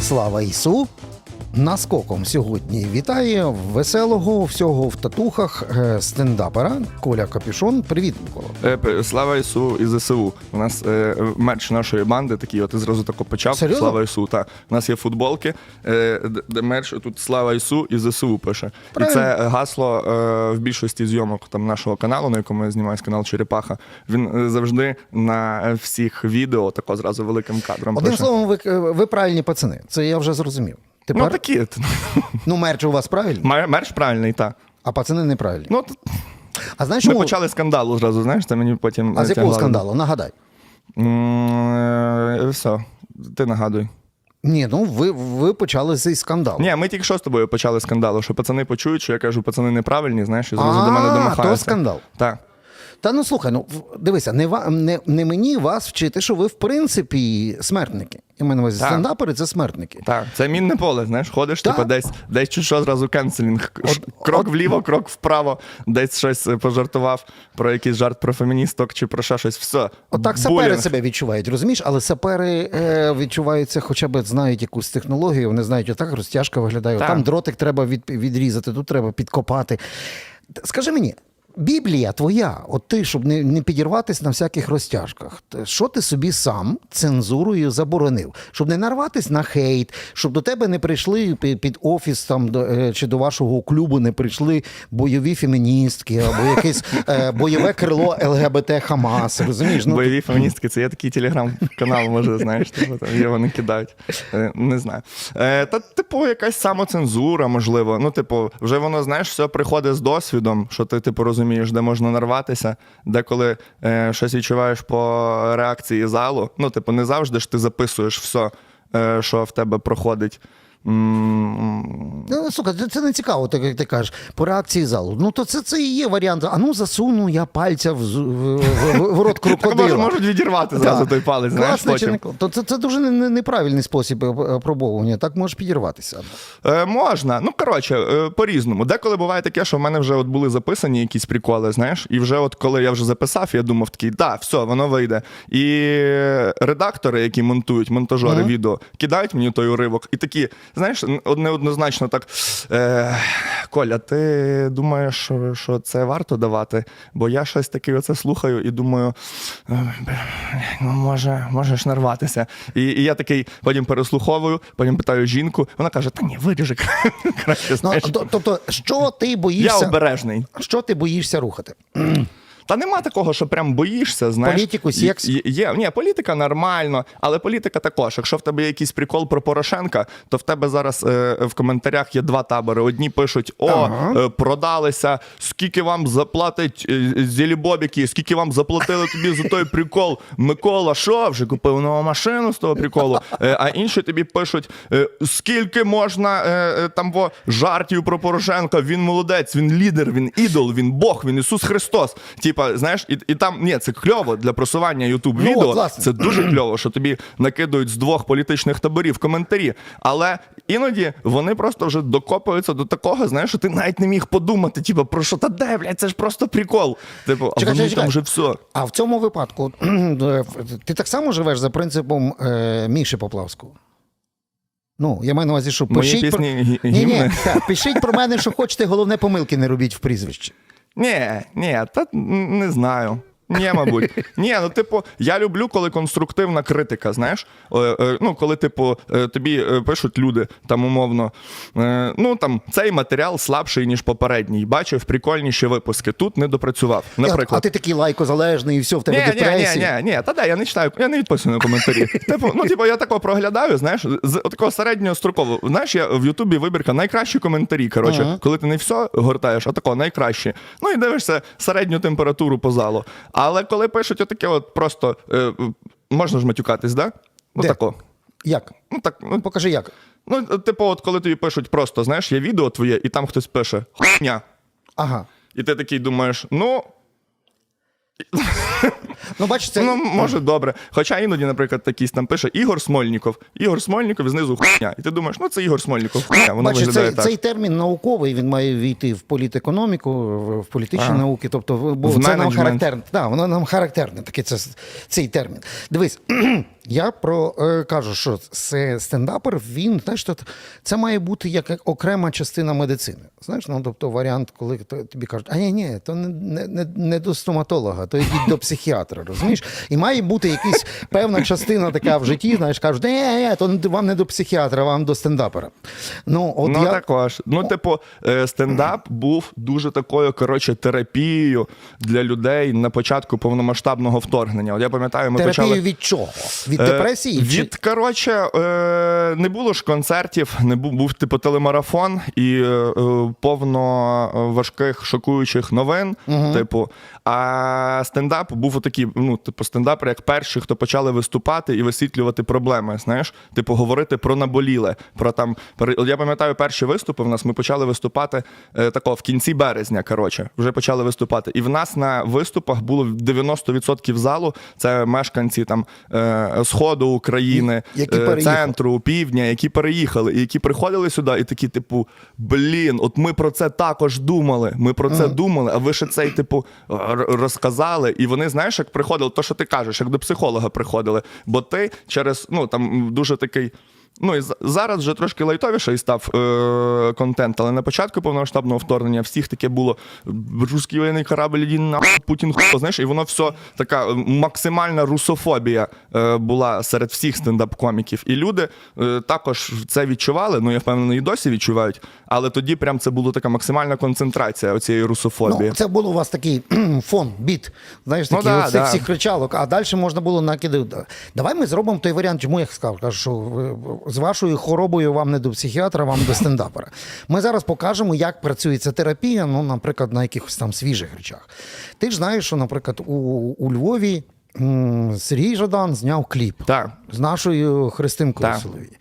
Слава Ісу! Наскоком сьогодні вітає веселого всього в татухах е, стендапера Коля Капюшон. Привіт, Микола. Е, Слава Ісу і ЗСУ. У нас е, мерч нашої банди такий, от ти зразу тако почав. Серйозно? Слава Ісу. Та. У нас є футболки, е, де- мерч тут Слава Ісу і ЗСУ пише. Правильно. І це гасло е, в більшості зйомок там нашого каналу, на якому я знімаюсь, канал Черепаха. Він е, завжди на всіх відео тако зразу великим кадром. Одним пише. словом, ви, ви правильні пацани. Це я вже зрозумів. Тепер Ну ну, мерч у вас правильний, Мер- Мерч правильний, так. а пацани неправильні. Ну, т- А знаєш, ми чому? почали скандалу зразу, знаєш, це мені потім. А з е, якого скандалу? Нагадай. М, е, Все, ти нагадуй. Ні, ну ви, ви почали цей скандал. Ні, ми тільки що з тобою почали скандалу, що пацани почують, що я кажу, пацани неправильні, знаєш, і зразу до мене А, домахаються. то скандал. Так. Та ну слухай, ну дивися, не, не, не мені вас вчити, що ви в принципі смертники. Маю на увазі, стендапери це смертники. Так, це мінне поле, знаєш, ходиш, типу, десь, десь чуть що зразу кенселінг. Крок вліво, крок вправо, десь щось е, пожартував про якийсь жарт про феміністок чи про ще щось. Все. Отак сапери себе відчувають, розумієш? Але сапери е, відчуваються, хоча б знають якусь технологію, вони знають, отак розтяжка виглядає, Так. там дротик треба від, відрізати, тут треба підкопати. Скажи мені. Біблія твоя, от ти, щоб не, не підірватися на всяких розтяжках, що ти собі сам цензурою заборонив? Щоб не нарватися на хейт, щоб до тебе не прийшли під, під офіс там до, е, чи до вашого клубу не прийшли бойові феміністки або якесь е, бойове крило ЛГБТ Хамас. Розумієш? Ну, Бойові феміністки, це є такий телеграм-канал, може, знаєш, типу, там його не кидають. Е, Не знаю. Е, Та, типу, якась самоцензура, можливо. Ну, типу, вже воно, знаєш, все приходить з досвідом, що ти, типу, розумієш, де можна нарватися, де коли е, щось відчуваєш по реакції залу. Ну, типу, не завжди ж ти записуєш все, е, що в тебе проходить. Ну, слухай, це, не цікаво, так як ти кажеш, по реакції залу. Ну, то це, це і є варіант. А ну засуну я пальця в, в, в, в рот Так можуть відірвати зразу той палець, знаєш, потім. не? То це, це дуже не- не- неправильний спосіб опробовування. Так можеш підірватися. Е, можна. Ну, коротше, е, по-різному. Деколи буває таке, що в мене вже от були записані якісь приколи, знаєш, і вже от коли я вже записав, я думав такий, да, все, воно вийде. І редактори, які монтують, монтажери відео, кидають мені той уривок, і такі, знаєш, неоднозначно так. Е, Коля, ти думаєш, що, це варто давати? Бо я щось таке оце слухаю і думаю, «Е, ну, може, можеш нарватися. І, і я такий потім переслуховую, потім питаю жінку, вона каже: та ні, виріжи краще. Ну, знаєш. тобто, що ти я обережний. Що ти боїшся рухати? Та нема такого, що прям боїшся, знаєш. Політику, секс? Є, є, ні, політика нормально, але політика також. Якщо в тебе є якийсь прикол про Порошенка, то в тебе зараз е, в коментарях є два табори. Одні пишуть: О, Ага. е, продалися, скільки вам заплатить е, зілібобіки, скільки вам заплатили тобі за той прикол. Микола, що вже купив нову машину з того приколу. Е, а інші тобі пишуть: е, скільки можна е, е, там во жартів про Порошенка, він молодець, він лідер, він ідол, він Бог, він Ісус Христос. Типа, знаєш, і, і там ні, це кльово для просування Ютуб Ну, відео. це дуже кльово, що тобі накидують з двох політичних таборів коментарі. Але іноді вони просто вже докопуються до такого, знаєш, що ти навіть не міг подумати, типу, про що та де, блядь, це ж просто прикол. Типу, а Чекай, вони чекай, там вже все. А в цьому випадку ти так само живеш за принципом е, Міші Поплавського? Ну, я маю на увазі, що пишіть про... Ні, ні, так, пишіть про мене, що хочете, головне помилки не робіть в прізвищі. Ні, ні, та не знаю. Ні, мабуть. Ні, ну типу, я люблю, коли конструктивна критика, знаєш. Е, е, ну, коли, типу, е, тобі е, пишуть люди там умовно. Е, ну там цей матеріал слабший, ніж попередній. Бачив прикольніші випуски. Тут не допрацював. Наприклад, А ти такий лайкозалежний і все, в тебе Ні, ні, депресія. ні, ні, ні, та де, я не читаю, я не відписую на коментарі. Типу, ну, типу, я тако проглядаю, знаєш, з такого середнього строкового. Знаєш, я в Ютубі вибірка найкращі коментарі. Коротше, Ага. коли ти не все гортаєш, а тако найкращі. Ну і дивишся середню температуру по залу. Але коли пишуть отаке, от просто е, можна ж матюкатись, да? Де? Отако. Як? Ну так, ну, Покажи як. ну, типу, от коли тобі пишуть просто, знаєш, є відео твоє, і там хтось пише хуйня. Ага. І ти такий думаєш, ну. Ну, бачиш, це... Ну, може, добре. Хоча іноді, наприклад, такийсь там пише Ігор Смольніков. Ігор Смольніков і знизу хуйня. І ти думаєш, ну це Ігор Смольніков. Хуйня, воно Бачиш, виглядає цей, так. цей термін науковий, він має війти в політекономіку, в- політичні Ага. науки. Тобто, бо В це нам менеджмент. характерне. Да, воно нам характерне, такий це, цей термін. Дивись, Я про е, кажу, що це стендапер, він знаєш, то це має бути як окрема частина медицини. Знаєш, ну тобто варіант, коли то- тобі кажуть, а ні, ні, то не, не, не, не до стоматолога, то йдіть до психіатра, розумієш? І має бути якась певна частина така в житті, знаєш, кажуть, ні, ні, ні, то вам не до психіатра, вам до стендапера. Ну, от ну я... також. Ну, типу, е, стендап був дуже такою коротше терапією для людей на початку повномасштабного вторгнення. От я пам'ятаю, ми Терапію почали. від чого? Від Е, депресії? Чи- Від коротше, е, не було ж концертів, не був, був типу телемарафон і е, е, повно е, важких шокуючих новин. Типу, а стендап був отакий, ну, типу, стендапери, як перші, хто почали виступати і висвітлювати проблеми. Знаєш, типу, говорити про наболіле. Про там я пам'ятаю перші виступи. В нас ми почали виступати е, тако в кінці березня. Коротше, вже почали виступати. І в нас на виступах було 90% залу. Це мешканці там е, сходу України, Які е, центру, півдня, які переїхали, і які приходили сюди, і такі, типу, блін, от ми про це також думали. Ми про це думали, а ви ще цей, типу, розказали. І вони, знаєш, як приходили, то що ти кажеш, як до психолога приходили. Бо ти через ну там дуже такий. Ну і зараз вже трошки лайтовіший став е- контент, але на початку повномасштабного вторгнення всіх таке було русський воєнний корабль, іди на Путін хто, знаєш, і воно все така максимальна русофобія е- була серед всіх стендап-коміків. І люди е- також це відчували. Ну я впевнений, і досі відчувають. Але тоді прям це була така максимальна концентрація оцієї русофобії. Ну, це було у вас такий фон, біт. Знаєш, Ну да, оцих да. всіх кричалок, а далі можна було накидати. Давай ми зробимо той варіант, чому я сказав, кажу, що е, з вашою хворобою вам не до психіатра, вам до стендапера. Ми зараз покажемо, як працює ця терапія, ну, наприклад, на якихось там свіжих речах. Ти ж знаєш, що, наприклад, у, у Львові м, Сергій Жадан зняв кліп Так. з нашою Христинкою Так. Соловій.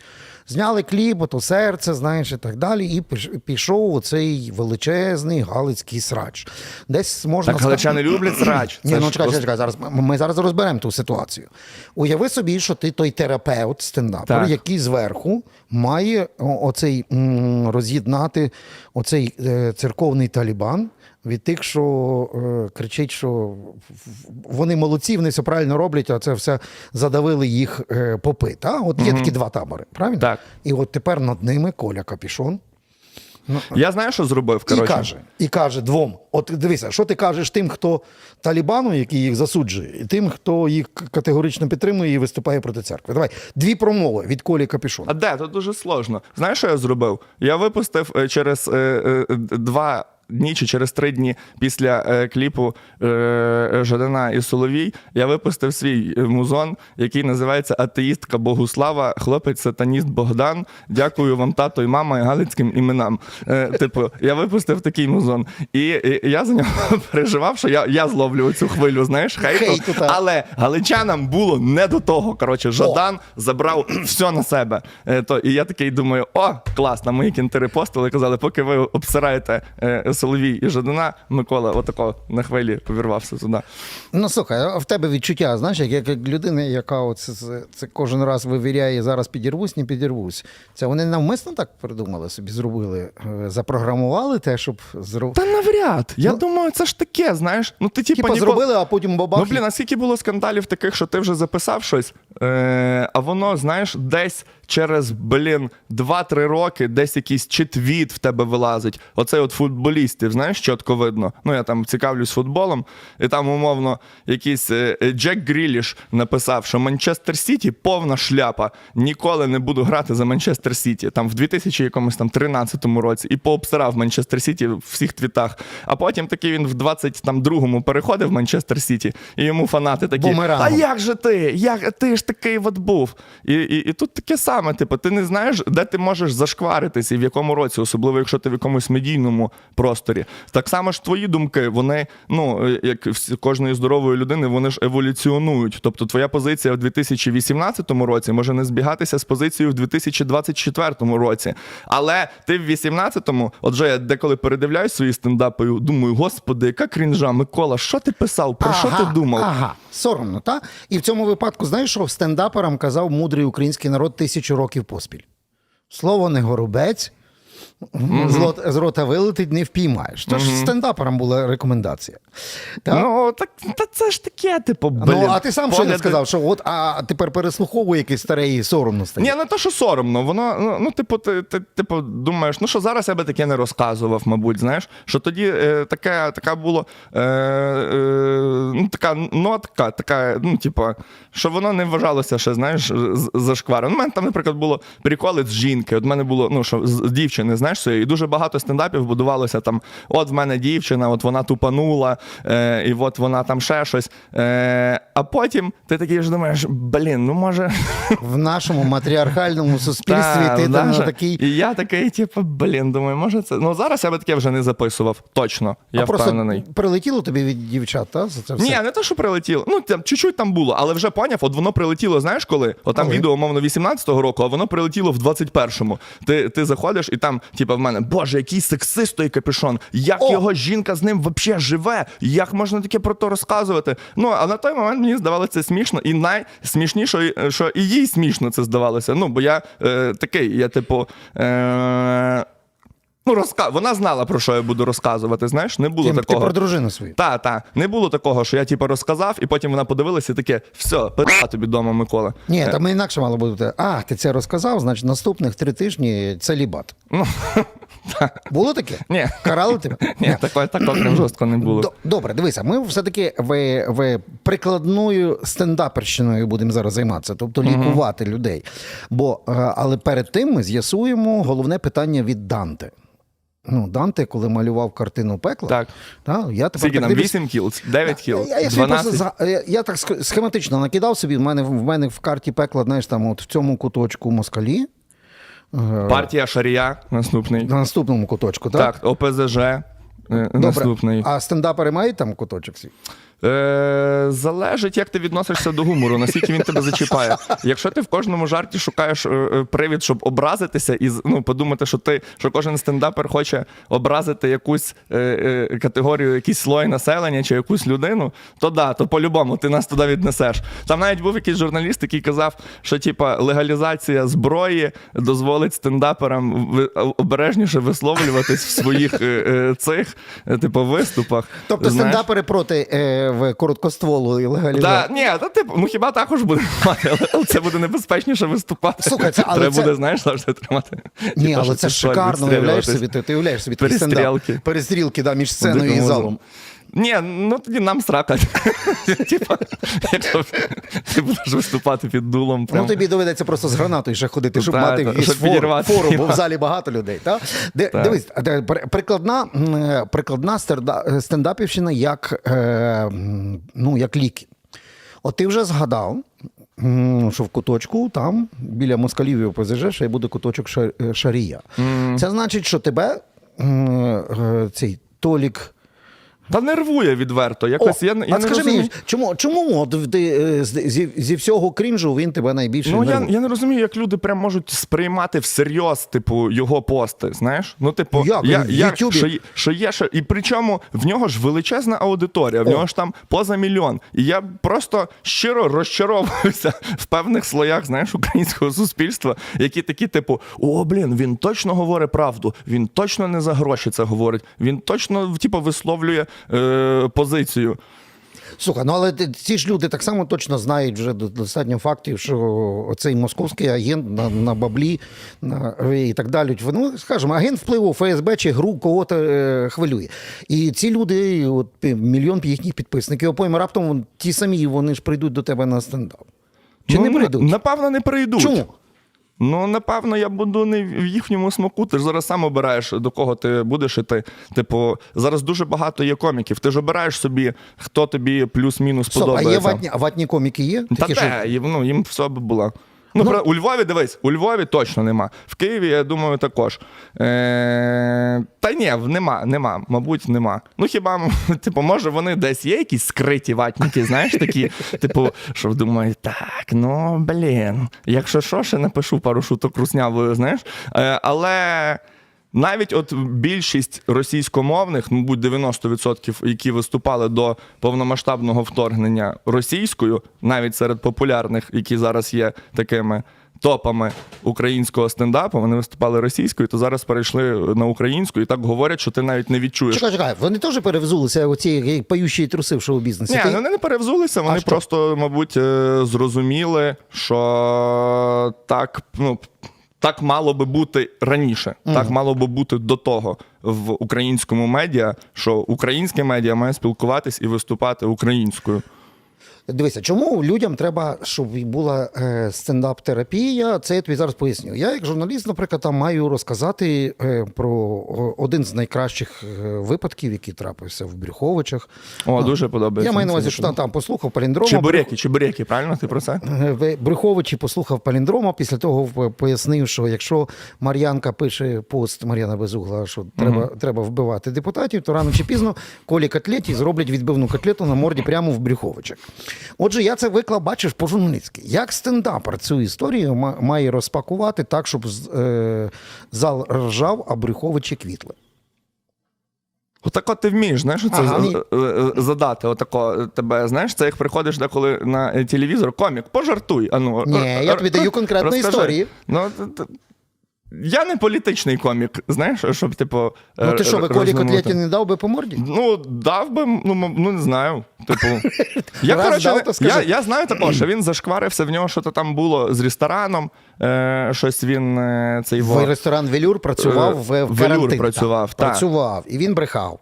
Зняли кліп, ото серце, знаєш, і так далі. І піш- пішов оцей величезний галицький срач. Десь можна Так галичани люблять срач. Ні, ну чекай, чекай, чекай, зараз ми, ми зараз розберемо ту ситуацію. Уяви собі, що ти той терапевт, стендапер, Так. який зверху має оцей м, роз'єднати оцей е, церковний талібан. Від тих, що е, кричить, що вони молодці, вони все правильно роблять, а це все задавили їх е, попи. Та? От є такі два табори, правильно? Так. І от тепер над ними Коля Капішон Я знаю, що зробив. і каже, і каже двом: от дивися, що ти кажеш тим, хто Талібану, який їх засуджує, і тим, хто їх категорично підтримує і виступає проти церкви. Давай дві промови від Колі Капішона. А де? Тут дуже сложно. Знаєш, що я зробив? Я випустив е, через е, е, два. Дні чи через три дні після е, кліпу е, е, Жадана і Соловій я випустив свій музон, який називається Атеїстка Богуслава, хлопець сатаніст Богдан. Дякую вам, тато і мама і галицьким іменам. Е, типу, я випустив такий музон. І, і я за нього переживав, що я, я зловлю цю хвилю, знаєш, хейту. Хейту. Але галичанам було не до того. Коротше, Жадан забрав все на себе. Е, то, і я такий думаю: о, клас, на мої кінти репостили, казали, поки ви обсираєте Соловій і Жадана, Микола отако на хвилі повірвався туди. Ну слухай, а в тебе відчуття, знаєш, як, як, людина, яка оце, це, це кожен раз вивіряє, зараз підірвусь, не підірвусь. Це вони навмисно так придумали, собі зробили, е, запрограмували те, щоб зробити. Та навряд. Я Ну, думаю, це ж таке, знаєш. Ну ти типа, Типа ніколи... зробили, а потім бабах. Ну, блін, а скільки було скандалів таких, що ти вже записав щось, е, а воно, знаєш, десь через, блін, 2-3 роки десь якийсь чи твіт в тебе вилазить. Оцей от футболістів, знаєш, чітко видно. Ну, я там цікавлюсь футболом, і там, умовно, якийсь е, е, Джек Гріліш написав, що Манчестер Сіті повна шляпа. Ніколи не буду грати за Манчестер Сіті. Там в 2000 якомусь там 13 році і пообсирав Манчестер Сіті в всіх твітах. А потім такий він в 22-му переходив в Манчестер Сіті, і йому фанати такі: Бумерангом. А як же ти? Як ти ж такий от був? І, і, і тут таке саме: типу, ти не знаєш, де ти можеш зашкваритись і в якому році, особливо якщо ти в якомусь медійному просторі. Так само ж твої думки, вони, ну е, як всі- кожної здорової людини, вони ж еволюціонують. Тобто, твоя позиція в 2018 році може не збігатися з позицією в 2024 році. Але ти в 18-му, отже, я деколи передивляюсь свої стендапи, думаю, господи, яка крінжа, Микола, що ти писав? Про що ти думав? Ага, соромно, та? І в цьому випадку, знаєш, що стендаперам казав мудрий український народ тисячу років поспіль. Слово не горобець, з, рот, з рота вилетить, не впіймаєш. Це ж стендаперам була рекомендація. Так? Ну, так та це ж таке, типу, блін. ну, а ти сам що не сказав, що от, а тепер переслуховує якийсь старий і соромно стає. Ні, не то, що соромно. Воно, ну, ну типу, ти, ти типу, думаєш, ну що зараз я би таке не розказував, мабуть, знаєш, що тоді е, таке, така було е, е, ну, така нотка, така, ну, типу, що воно не вважалося ще, знаєш, з- зашкваром. Ну, У мене там, наприклад, було приколи з жінки. От мене було, ну, що з дівчини, знаєш, своєї, і дуже багато стендапів будувалося там: от в мене дівчина, от вона тупанула, е, і от вона там ще щось. Е, а потім ти такий ж думаєш, блін, ну може. В нашому матріархальному суспільстві Та, ти там такий. І я такий, типу, блін, думаю, може це. Ну зараз я би таке вже не записував. Точно, я а просто прилетіло тобі від дівчат, та? За це все? Ні, не те, що прилетіло. Ну, там чуть-чуть там було, але вже поняв, от воно прилетіло, знаєш коли? От там Коли? відео, умовно, 18-го року, а воно прилетіло в 21-му. Ти, ти заходиш і там, типу, в мене, боже, який сексист той капюшон, як О! його жінка з ним взагалі живе, як можна таке про то розказувати. Ну, а на той момент мені здавалося смішно, і найсмішніше, що і їй смішно це здавалося. Ну, бо я е, такий, я, типу. Е, Ну, розка... вона знала, про що я буду розказувати. Знаєш, не було Ти, ти про дружину свою. Та, та, не було такого, що я типу розказав, і потім вона подивилася і таке, все, пи***а тобі дома, Микола. Ні, там інакше мало бути. А, ти це розказав, значить наступних три тижні це лібат. Ну, Було таке? Ні. Карали тебе? ні, такого, такого прям жорстко не було. Добре, дивися, ми все-таки в, в прикладною стендаперщиною будемо зараз займатися, тобто лікувати людей. Бо, е, але перед тим ми з'ясуємо головне питання від Данте. Ну, Данте, коли малював картину пекла, Так. та, я тепер Скільки так нам? 8 кіл, 9 кіл, я, я, собі 12. за- я, я так схематично накидав собі. В мене, в мене в карті пекла, знаєш, там от в цьому куточку москалі, е, Партія Шарія наступний. на наступному куточку, так? Так, ОПЗЖ е, Добре. наступний. А стендапери мають там куточок свій? Е, залежить, як ти відносишся до гумору, наскільки він тебе зачіпає. Якщо ти в кожному жарті шукаєш е, е, привід, щоб образитися, і ну, подумати, що ти що кожен стендапер хоче образити якусь е, е, категорію, якийсь слой населення чи якусь людину, то да, то по-любому ти нас туди віднесеш. Там навіть був якийсь журналіст, який казав, що типа легалізація зброї дозволить стендаперам обережніше висловлюватись в своїх е, е, цих, е, типу, виступах. Тобто Знаєш? стендапери проти е, в короткостволу і легалізувати. Ні, та типу, ну хіба також буде мати, але це буде небезпечніше виступати. Слухай, це- але Треба це- буде, знаєш, завжди тримати. Ні, але це шикарно. Уявляєш собі, ти, ти уявляєш собі. Перестрілки. Перестрілки да, між сценою і залом. Ні, ну тоді нам срака. Типа, якщо ти будеш виступати під дулом. Прям. Ну тобі доведеться просто з гранатою ще ходити, щоб Та, мати та, щоб фору, бо в залі багато людей. Та? Де, Так. Дивись, прикладна, прикладна стендапівщина як, е, ну, як ліки. От ти вже згадав, що в куточку там біля москалів і ОПЗЖ ще буде куточок е, Шарія. Це значить, що тебе е, цей Толік. Та нервує відверто. Якось О, я, я а не скажи розумію. мені, чому, чому от ти, е, зі, зі всього крінжу він тебе найбільше Ну, я, нервує? я не розумію, як люди прям можуть сприймати всерйоз, типу, його пости. Знаєш? Ну, типу, Як? я, В я, Ютубі? що, є- що є ще. І причому в нього ж величезна аудиторія, в О. нього ж там поза мільйон. І я просто щиро розчаровуюся в певних слоях, знаєш, українського суспільства, які такі, типу, о, блін, він точно говорить правду, він точно не за гроші це говорить, він точно, типу, висловлює е, позицію. Слухай, ну але ці ж люди так само точно знають вже достатньо фактів, що оцей московський агент на, на баблі на, і так далі. Ну, скажімо, агент впливу ФСБ чи гру кого-то е, хвилює. І ці люди, от мільйон їхніх підписників, а раптом ті самі вони ж прийдуть до тебе на стендап. Чи не Ну, прийдуть? Напевно, не прийдуть. Чому? Ну, напевно, я буду не в їхньому смаку. Ти ж зараз сам обираєш, до кого ти будеш іти. Типу, зараз дуже багато є коміків. Ти ж обираєш собі, хто тобі плюс-мінус подобається. а є ватні, а ватні коміки є? Та Такі, що- їм, ну, їм все би було. Ну, про- у Львові дивись, у Львові точно нема. В Києві, я думаю, також. Е, та ні, нема, нема, мабуть, нема. Ну хіба, типу, може, вони десь є якісь скриті ватники, знаєш, такі, типу, що думають, так, ну блін, якщо що, ще напишу пару шуток руснявою, знаєш. Е, але. Навіть от більшість російськомовних, мабуть, 90%, які виступали до повномасштабного вторгнення російською, навіть серед популярних, які зараз є такими, топами українського стендапу, вони виступали російською, то зараз перейшли на українську і так говорять, що ти навіть не відчуєш. Чекай, чекай, вони теж перевзулися оці паючі труси в шоу-бізнесі. Ні, Ти- ну, вони не перевзулися, вони що? просто, мабуть, е, зрозуміли, що так, ну, так мало би бути раніше, так мало би бути до того в українському медіа, що українське медіа має спілкуватись і виступати українською. Дивися, чому людям треба, щоб була е, стендап-терапія? Це я тобі зараз поясню. Я, як журналіст, наприклад, там маю розказати е, про один з найкращих е, випадків, який трапився в Брюховичах. О, дуже подобається. Я маю на увазі, що там, там послухав паліндрома. Чебуреки, чебуреки, правильно ти про це? Брюховичі послухав паліндрома. Після того пояснив, що якщо Мар'янка пише пост Мар'яна Безугла, що треба, треба вбивати депутатів, то рано чи пізно колі котлеті зроблять відбивну котлету на морді прямо в Брюховичах. Отже, я це виклав, бачиш, по-журналістськи. Як стендапер цю історію має розпакувати так, щоб е, зал ржав, а Брюховичі квітли? Отако ти вмієш, знаєш, це Ага. е, е, задати. Отако тебе, знаєш, це як приходиш деколи на е, телевізор, комік, пожартуй. А ну, Ні, я тобі даю конкретну історію. Ну, я не політичний комік, знаєш, щоб, типу. Ну ти е, що, ви колі Котлєті не дав би по морді? Ну, дав би, ну, ну не знаю. Типу. Я, коротше, дав, то скажи. я, я знаю такого, що він зашкварився, в нього що-то там було з рестораном. Е, щось він е, цей В ресторан Велюр працював в, в Велюр працював, так. Працював, і він брехав.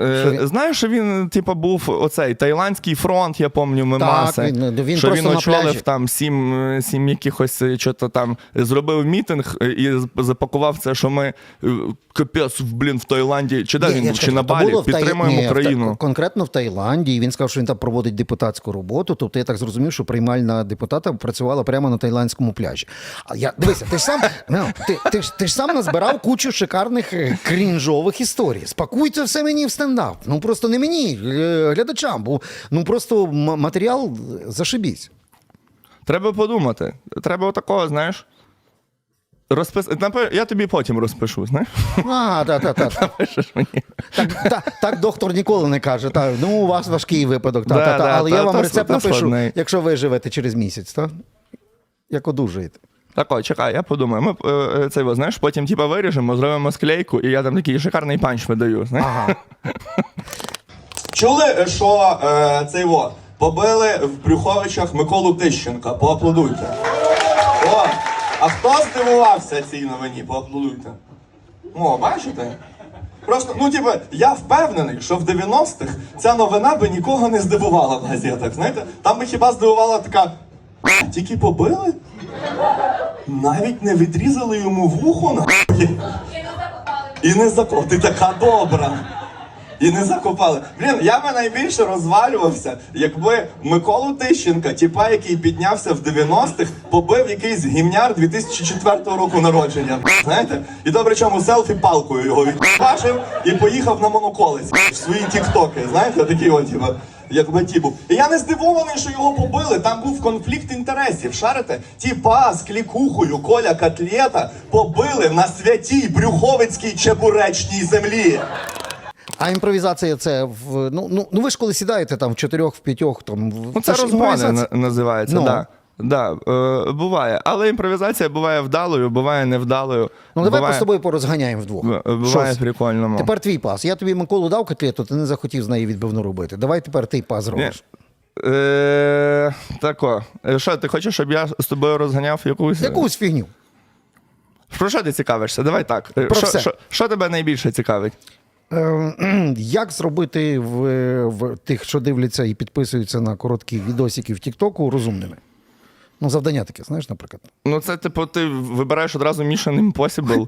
Е, Що Знаєш, що він, типу, був оцей тайландський фронт, я пам'ятаю, мемаси. він- він що просто він на очолив пляжі. там сім, е, сім якихось е, що-то там зробив мітинг е, і запакував це, що ми е, капець, блін, в Таїланді, чи де Ні, він я був, чи на то Балі, було в Таї- підтримуємо ні, в Та- Україну. конкретно в Таїланді, і він сказав, що він там проводить депутатську роботу. Тобто я так зрозумів, що приймальна депутата працювала прямо на таїландському пляжі. А я дивися, ти ж сам ну, ти, ти, ж, ти ж сам назбирав кучу шикарних е, крінжових історій. Спакуй це все мені в стендап. Ну просто не мені, е, глядачам, бо ну просто матеріал е, зашибісь. Треба подумати. Треба отакого, знаєш. Розпис... Я тобі потім розпишу, знаєш? А, так, так, так. Пишеш мені. Так, так, так доктор ніколи не каже. Та, ну, у вас важкий випадок, та, Да, та, та, але та, я вам та, рецепт та напишу, складний. якщо ви живете через місяць, так? Як одужаєте. Так, о, чекай, я подумаю. Ми е, е, цей, во, знаєш, потім типа виріжемо, зробимо склейку, і я там такий шикарний панч видаю. Знаєш? Ага. Чули, що е, цей во побили в Брюховичах Миколу Тищенка? Поаплодуйте. О, а хто здивувався цій новині? Поаплодуйте. О, бачите? Просто, ну типу, я впевнений, що в 90-х ця новина би нікого не здивувала в газетах. Знаєте, там би хіба здивувала така. Тільки побили? Навіть не відрізали йому вухо на і не закопали. Ти така добра. І не закопали. Блін, я би найбільше розвалювався, якби Миколу Тищенка, тіпа, який піднявся в 90-х, побив якийсь гімняр 2004 року народження. Знаєте? І добре, чому селфі палкою його відбачив і поїхав на моноколець в свої тіктоки. Знаєте, такі от, типа. Якби ті був. І я не здивований, що його побили. Там був конфлікт інтересів. Шарите? Тіпа з клікухою Коля Катлєта побили на святій Брюховицькій чебуречній землі. А імпровізація це в. Ну, ну, ну ви ж коли сідаєте там в чотирьох, в п'ятьох, там. в- Ну, це розмови на- називається, Ну. да. Да, е, буває. Але імпровізація буває вдалою, буває невдалою. Ну давай буває, з тобою порозганяємо вдвох. Буває Що? прикольно. Тепер твій пас. Я тобі Миколу дав котлету, ти не захотів з неї відбивну робити. Давай тепер ти пас зробиш. Е, тако. Е, Що, ти хочеш, щоб я з тобою розганяв якусь? Якусь фігню. Про що ти цікавишся? Давай так. Е, Про що, все. що, що тебе найбільше цікавить? Е, Як зробити в, в тих, що дивляться і підписуються на короткі відосики в Тіктоку, розумними? Ну, завдання таке, знаєш, наприклад. Ну, це, типу, ти вибираєш одразу Mission Impossible.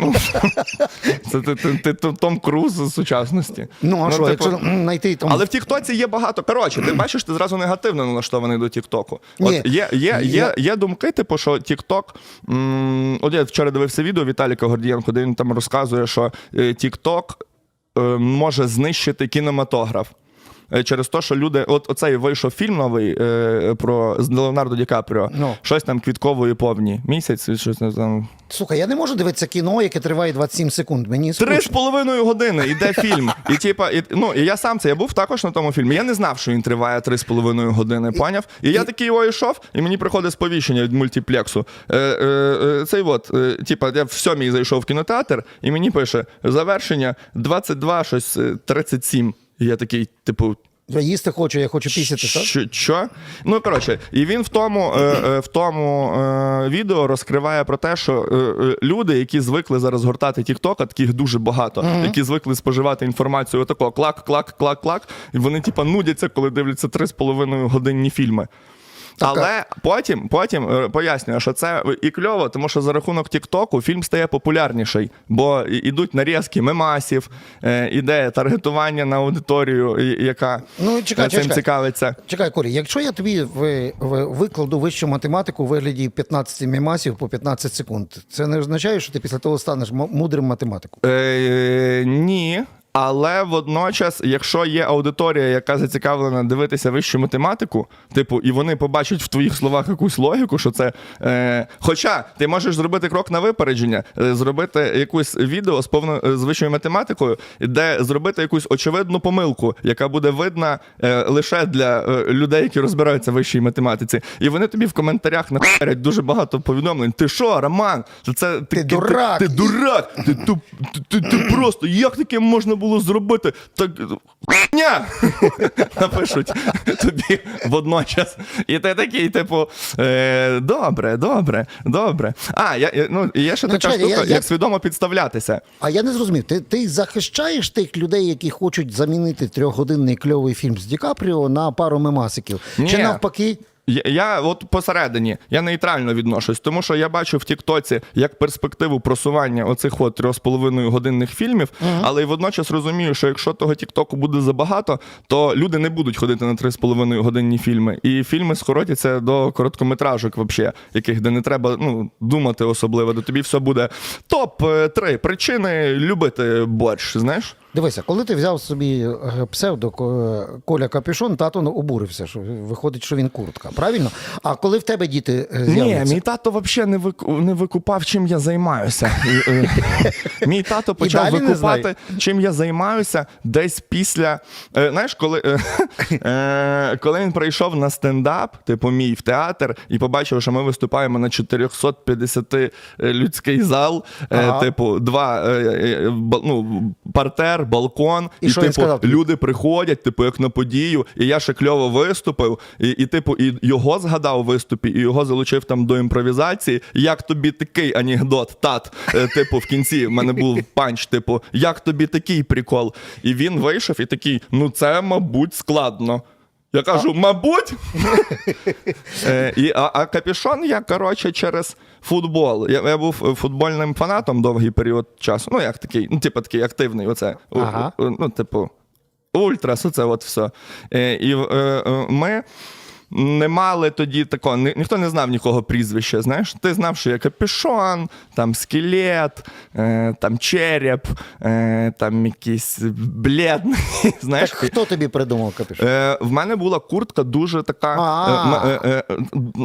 Ну, Це ти, ти, ти, ти Том Круз з сучасності. Ну, а що, типу, якщо знайти там. Але в Тіктоці є багато. Коротше, ти бачиш, ти зразу негативно налаштований до Тіктоку. Ні. От є, є, є, Я- є думки, типу, що Тікток. От я вчора дивився відео Віталіка Гордієнко, де він там розказує, що е, Тікток е, може знищити кінематограф. Е, Через те, що люди, от оцей вийшов фільм новий е, про з Леонардо Ді Капріо, Ну. щось там квіткової повні. Місяць, щось там. Слухай, я не можу дивитися кіно, яке триває 27 секунд. Мені Три з скучно. половиною години йде фільм. І типа, і, ну і я сам це я був також на тому фільмі. Я не знав, що він триває три з половиною години. Поняв? І я такий його йшов, і мені приходить сповіщення від мультиплексу. Е, е, е, цей от, е, типа, я в сьомій зайшов в кінотеатр, і мені пише завершення 22, щось е, 37. І я такий, типу, Я їсти хочу, я хочу пісяти. що, що? Ну коротше, і він в тому, е, е, в тому е, відео розкриває про те, що е, е, люди, які звикли зараз гортати TikTok, а таких дуже багато, які звикли споживати інформацію отако клак, клак, клак, клак, і вони типа нудяться, коли дивляться 3,5 годинні фільми. Так, Але потім, потім е, пояснюю, що це і кльово, тому що за рахунок Тіктоку фільм стає популярніший, бо ідуть нарізки мемасів, е, іде таргетування на аудиторію, яка Ну, чекай, е, цим чекай. цікавиться. Чекай, Корі, якщо я тобі в, в, викладу вищу математику у вигляді 15 мемасів по 15 секунд, це не означає, що ти після того станеш мудрим математиком? Е, ні. Але водночас, якщо є аудиторія, яка зацікавлена дивитися вищу математику, типу, і вони побачать в твоїх словах якусь логіку, що це. Е, хоча ти можеш зробити крок на випередження, е, зробити якусь відео з повно з вищою математикою, де зробити якусь очевидну помилку, яка буде видна е, лише для е, людей, які розбираються в вищій математиці. І вони тобі в коментарях нахерять дуже багато повідомлень. Ти що, Роман? Це ти, дурак. Ти, ти дурак! Ти, туп- ти, ти, ти просто як таке можна було зробити? Так ня! напишуть тобі водночас. І ти такий, типу, е, добре, добре, добре. А, я, я- ну, є ще Ну, така чекай, я- штука, я- як свідомо підставлятися. А я не зрозумів, ти, ти захищаєш тих людей, які хочуть замінити трьохгодинний кльовий фільм з Ді Капріо на пару мемасиків? Ні. Чи навпаки? Я, я от посередині, я нейтрально відношусь, тому що я бачу в Тіктоці як перспективу просування оцих от трьох з половиною годинних фільмів, але й водночас розумію, що якщо того Тіктоку буде забагато, то люди не будуть ходити на три з половиною годинні фільми. І фільми скоротяться до короткометражок, вообще, яких де не треба ну, думати особливо, де тобі все буде топ 3 причини любити борщ. Знаєш? Дивися, коли ти взяв собі е, псевдо Коля Капюшон, тато ну, обурився, що виходить, що він куртка. Правильно? А коли в тебе діти е, Ні, мій тато взагалі не, вик... не викупав, чим я займаюся. Е, Мій тато почав викупати, чим я займаюся десь після. Знаєш, коли, коли він прийшов на стендап, типу мій в театр, і побачив, що ми виступаємо на 450 людський зал, типу, два ну, партер, балкон, І що типу, люди приходять, типу, як на подію, і я ще кльово виступив, і, і типу, і його згадав у виступі, і його залучив там до імпровізації. Як тобі такий анекдот, тат? Е, Типу, в кінці в мене був панч, типу, як тобі такий прикол? І він вийшов і такий: ну це, мабуть, складно. Я кажу, мабуть. Е, і, а, а капюшон я, коротше, через футбол. Я, я був футбольним фанатом довгий період часу. Ну, як такий, ну, типу, такий активний. Оце. Ага. у- Ну, типу, ультрас, оце от все. Е, і е, е, ми. Не мали тоді такого, ні, ніхто не знав нікого прізвища. Знаєш, ти знав, що є капюшон, там скелет, е, там череп, е, там якийсь бледний. Знаєш, Так хто тобі придумав Капюшон? Е, в мене була куртка дуже така. Е, е, е,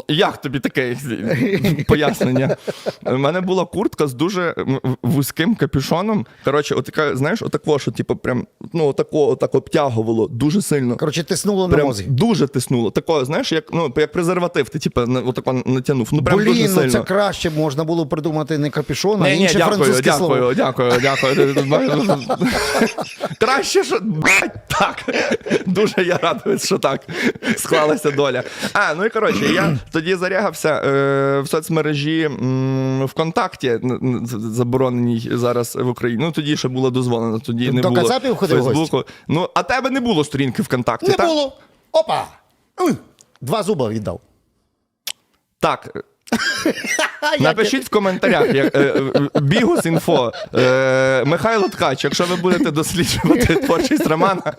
як тобі таке пояснення? У мене була куртка з дуже вузьким капюшоном. Коротше, отака, знаєш, отако, що типу, прям ну, отако, отак обтягувало дуже сильно. Коротше, тиснуло на Прям мозги. дуже тиснуло. Тако, знаєш, як, ну, як презерватив, ти типу, отако натягнув. Ну, прям дуже Блін, ну це краще можна було придумати не капюшон, а Ні, інше дякую, французьке дякую, слово. дякую, дякую. Краще, що так. Дуже я радий, що так склалася доля. А, ну і коротше, я тоді зарягався е, в соцмережі м, ВКонтакті, забороненій зараз в Україні. Ну тоді ще було дозволено. Тоді не До було Кацапів ходив в гості? Фейсбуку. Ну, а тебе не було сторінки ВКонтакті, Не так? було. Опа! М. Два зуба віддав. Так. Напишіть в коментарях, як, е, е, Бігус інфо, е, Михайло Ткач, якщо ви будете досліджувати творчість Романа,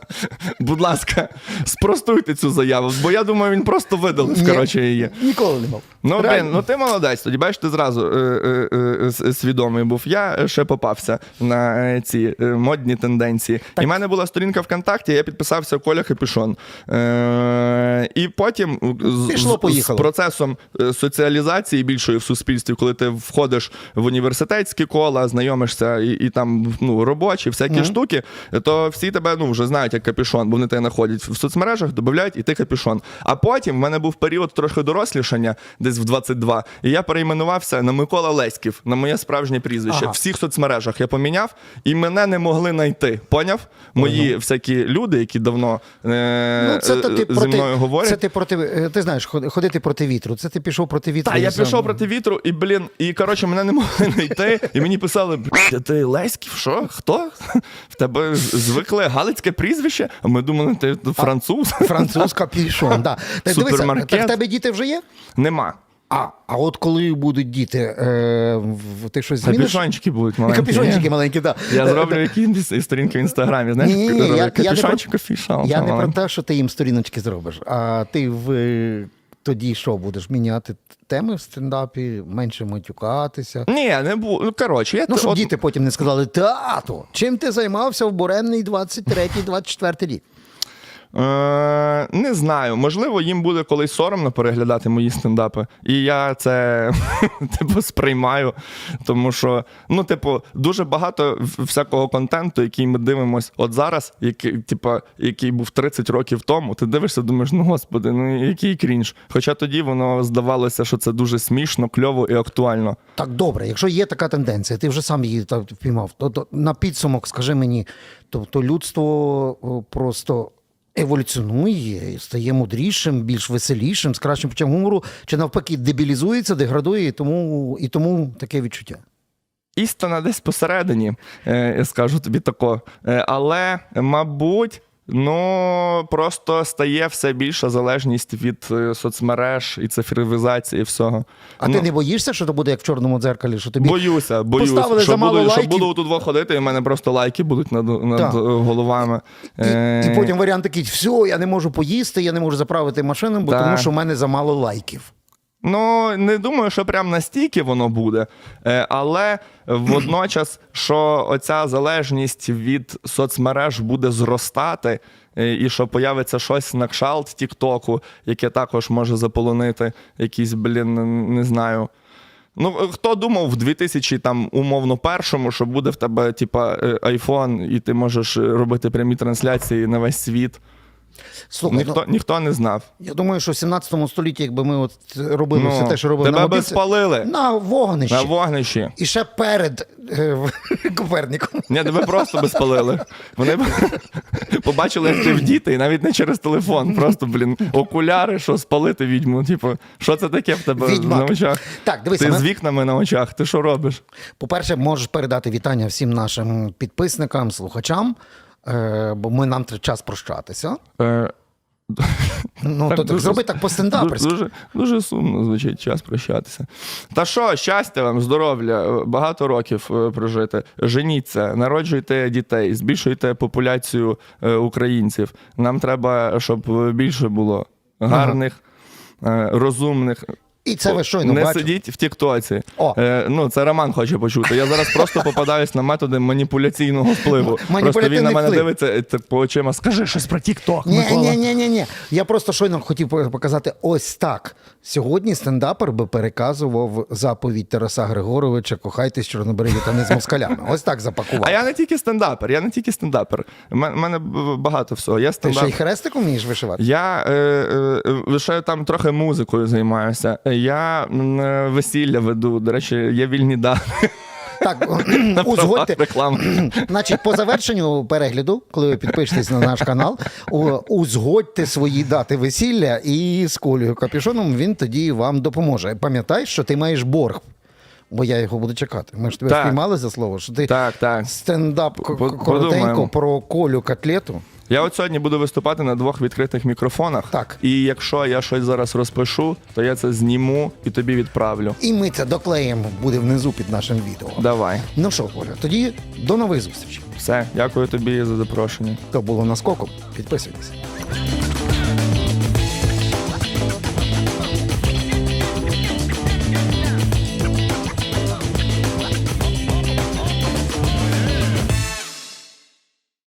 будь ласка, спростуйте цю заяву, бо я думаю, він просто видалив коротше, її. Ніколи не мав. Ну, блін, ну ти молодець. Тоді бачиш, ти зразу е, е, е, свідомий був. Я ще попався на ці модні тенденції. І в мене була сторінка ВКонтакті, я підписався Коля Капішон. Е, і потім з, процесом е, соціалізації більшої в суспільстві, коли ти входиш в університетські кола, знайомишся і, і там ну, робочі, всякі штуки, то всі тебе ну, вже знають як капішон, бо вони тебе знаходять в соцмережах, додають і ти капішон. А потім в мене був період трохи дорослішання, десь в 22, і я перейменувався на Микола Леськів, на моє справжнє прізвище. Ага. В всіх соцмережах я поміняв, і мене не могли знайти. Поняв? Мої всякі люди, які давно е, Ну, це то ти зі проти, говорять. Це ти проти, е, ти знаєш, ходити проти вітру. Це ти пішов проти вітру. Так, і я пішов проти вітру, і блін, і коротше, мене не могли знайти. І мені писали: «Блядь, ти Леськів? Що? Хто? В тебе звикле галицьке прізвище? А ми думали, ти француз? Французька пішов. Да. Так, дивися, так в тебе діти вже є? Нема. А, а от коли будуть діти, е, ти щось зміниш? Капюшончики будуть маленькі. Капюшончики маленькі, так. Я зроблю якісь сторінки в інстаграмі. Знаєш, Ні, ні, ні, я- я не про-. Я не про те, що ти їм сторіночки зробиш, а ти в е, тоді що будеш міняти теми в стендапі, менше матюкатися. Ні, не буду. Ну, коротше, я Ну, щоб от- діти потім не сказали, тату, чим ти займався в буремний 23-24 рік? Е, не знаю. Можливо, їм буде колись соромно переглядати мої стендапи. І я це типу сприймаю. Тому що, ну, типу, дуже багато всякого контенту, який ми дивимося от зараз, який, типу, який був 30 років тому. Ти дивишся, думаєш, ну господи, ну який крінж. Хоча тоді воно здавалося, що це дуже смішно, кльово і актуально. Так, добре, якщо є така тенденція, ти вже сам її впіймав, то, то на підсумок скажи мені, тобто людство просто еволюціонує, стає мудрішим, більш веселішим, з кращим почем гумору, чи навпаки дебілізується, деградує, і тому, і тому таке відчуття. Істина десь посередині, е, я скажу тобі тако. Е, але, мабуть, ну просто стає все більша залежність від е, соцмереж і цифровізації і всього. А ну, ти не боїшся, що то буде як в чорному дзеркалі, що тобі Боюся, боюся, поставили що замало буду, що буду тут ходити, і в мене просто лайки будуть над, над Так. головами. І, Е, і потім варіант такий: все, я не можу поїсти, я не можу заправити машину, бо Так. тому що в мене замало лайків. Ну, не думаю, що прям настільки воно буде. Е, Але водночас, що оця залежність від соцмереж буде зростати, е, і що появиться щось на кшалт Тіктоку, яке також може заполонити якісь, блін, не знаю. Ну, е, хто думав в 2000, там, умовно, першому, що буде в тебе, типа, айфон, і ти можеш робити прямі трансляції на весь світ. Слухай, ну, Ніхто, ніхто не знав. я думаю, що в 17 столітті, якби ми от робили все те, що робили Ну, тебе на би спалили на вогнищі. на вогнищі. І ще перед е, Коперником. Ні, тебе просто би спалили. Вони б побачили, як ти в діти, і навіть не через телефон. Просто, блін, окуляри, що спалити відьму. Типу, що це таке в тебе Відьмак. на очах? Так, дивися, Ти ми- з вікнами на очах, ти що робиш? По-перше, можеш передати вітання всім нашим підписникам, слухачам, е, бо ми нам треба час прощатися. Е, Ну, Так то так зроби так по-стендаперськи. Дуже, дуже сумно звучить час прощатися. Та що, щастя вам, здоров'я, е, багато років е, прожити. Женіться, народжуйте дітей, збільшуйте популяцію е, українців. Нам треба, щоб більше було гарних, е, розумних. І це ви щойно не бачили. сидіть в Тіктоці. О. Е, ну, це Роман хоче почути. Я зараз просто попадаюсь на методи маніпуляційного впливу. Просто він на мене вплив. дивиться е, по очима. Скажи щось про Тікток, Ні, ні, ні, ні, ні. Я просто щойно хотів показати ось так. Сьогодні стендапер би переказував заповідь Тараса Григоровича Кохайтесь чорнобриві та не з москалями. Ось так запакував. А я не тільки стендапер, я не тільки стендапер. У мен- мене багато всього. Я Ти ще й стендап. хрестик вмієш вишивати? Я е, е, лише там трохи музикою займаюся. Я е, весілля веду. До речі, є вільні дати. Так, узгодьте. Значить, по завершенню перегляду, коли ви підпишетесь на наш канал, узгодьте свої дати весілля і з Колею Капішоном він тоді вам допоможе. Пам'ятай, що ти маєш борг. Бо я його буду чекати. Ми ж тебе Так. впіймали за слово, що ти Так, так. стендап коротенько про Колю Котлету. Я от сьогодні буду виступати на двох відкритих мікрофонах. Так. І якщо я щось зараз розпишу, то я це зніму і тобі відправлю. І ми це доклеїмо, буде внизу під нашим відео. Давай. Ну що, Оля, тоді до нових зустрічей. Все, дякую тобі за запрошення. То було наскоком. Підписуйтесь.